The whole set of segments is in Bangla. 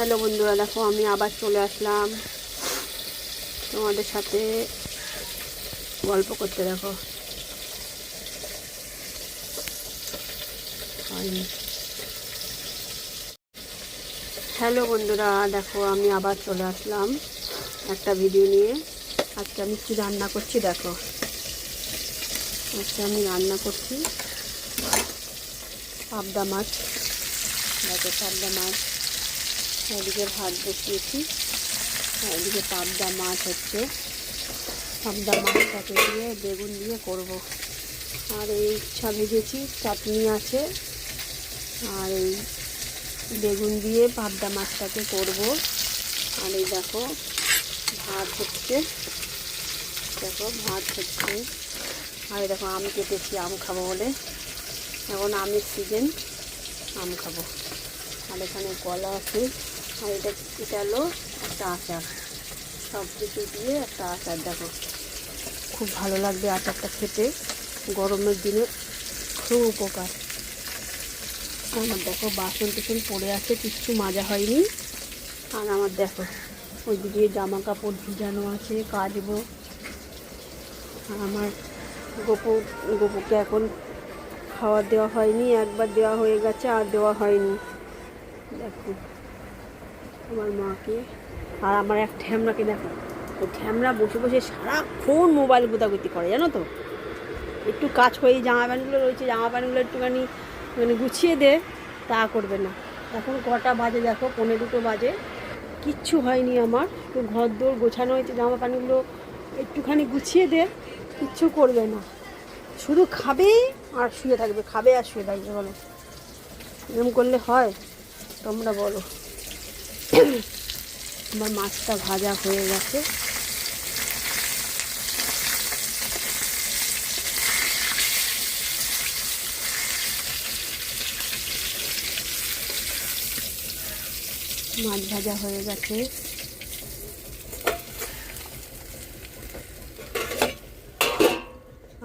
হ্যালো বন্ধুরা, দেখো আমি আবার চলে আসলাম। তোমাদের সাথে গল্প করতে, দেখো। হ্যালো বন্ধুরা, দেখো আমি আবার চলে আসলাম একটা ভিডিও নিয়ে। আজকে আমি কি রান্না করছি, দেখো। আজকে আমি রান্না করছি পাবদা মাছ। দেখো পাবদা মাছ। এদিকে ভাত বসিয়েছি। এদিকে পাবদা মাছ হচ্ছে। পাবদা মাছটাকে দিয়ে বেগুন দিয়ে করব। আর এই ইচ্ছা ভেজেছি, চাটনি আছে। আর এই বেগুন দিয়ে পাবদা মাছটাকে করব। আর এই দেখো, ভাত হচ্ছে। দেখো, ভাত হচ্ছে। আর দেখো, আম কেটেছি, আম খাব বলে। এখন আমের সিজন আম খাব। আর এখানে কলা আছে। আর এটা হলো একটা আচার। সব কিছু দিয়ে একটা আচার দেখো খুব ভালো লাগবে আচারটা খেতে। গরমের দিনে খুব উপকার। আমার দেখো, বাসন টাসন পড়ে আছে, কিচ্ছু মাজা হয়নি। আর আমার দেখো, ওইদিকে জামা কাপড় ভিজানো আছে, কাচবো। আর আমার গোপু, গোপুকে এখন খাওয়া দেওয়া হয়নি, একবার দেওয়া হয়ে গেছে, আর দেওয়া হয়নি। দেখো। আমার মাকে। আর আমার এক ঠ্যামরাকে দেখো। ও ঠ্যামরা বসে বসে সারাক্ষণ মোবাইল গুতাগুতি করে, জানো তো? একটু কাজ হয়ে জামা প্যান্টগুলো রয়েছে, জামা প্যান্টগুলো একটুখানি মানে গুছিয়ে দে, তা করবে না। এখন কটা বাজে দেখো পনেরো দুটো বাজে। কিচ্ছু হয়নি আমার। একটু ঘর দৌড় গোছানো হয়েছে, জামা প্যান্টগুলো একটুখানি গুছিয়ে দে, কিচ্ছু করবে না। শুধু খাবে আর শুয়ে থাকবে, খাবে আর শুয়ে থাকবে, বলো। এরকম করলে হয়? তোমরা বলো। আমার মাছটা ভাজা হয়ে গেছে। মাছ ভাজা হয়ে গেছে।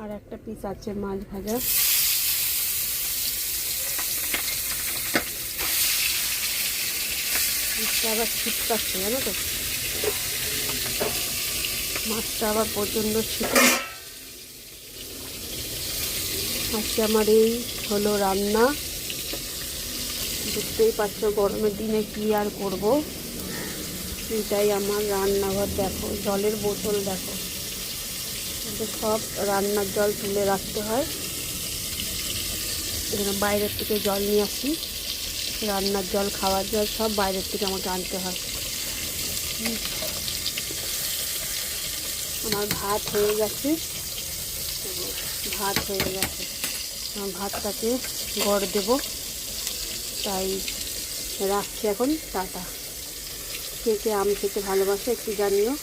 আর একটা পিস আছে মাছ ভাজা। আবার ছিটকাচ্ছে, জানো তো? মাছটা আবার প্রচণ্ড ছিটে আজকে আমার এই হলো রান্না। দেখতেই পাচ্ছ গরমের দিনে কি আর করব? এটাই আমার রান্নাঘর, দেখো, জলের বোতল, দেখো। সব রান্নার জল তুলে রাখতে হয়। এখানে বাইরের থেকে জল নিয়ে আসি। রান্নার জল, খাওয়ার জল সব বাইরের থেকে আমাকে আনতে হয়। আমার ভাত হয়ে গেছে। ভাত হয়ে গেছে। আমার ভাতটাকে গড় দেব। তাই রাখছি এখন, টাটা। কে কে আম খেতে ভালোবাসে একটু জানিও।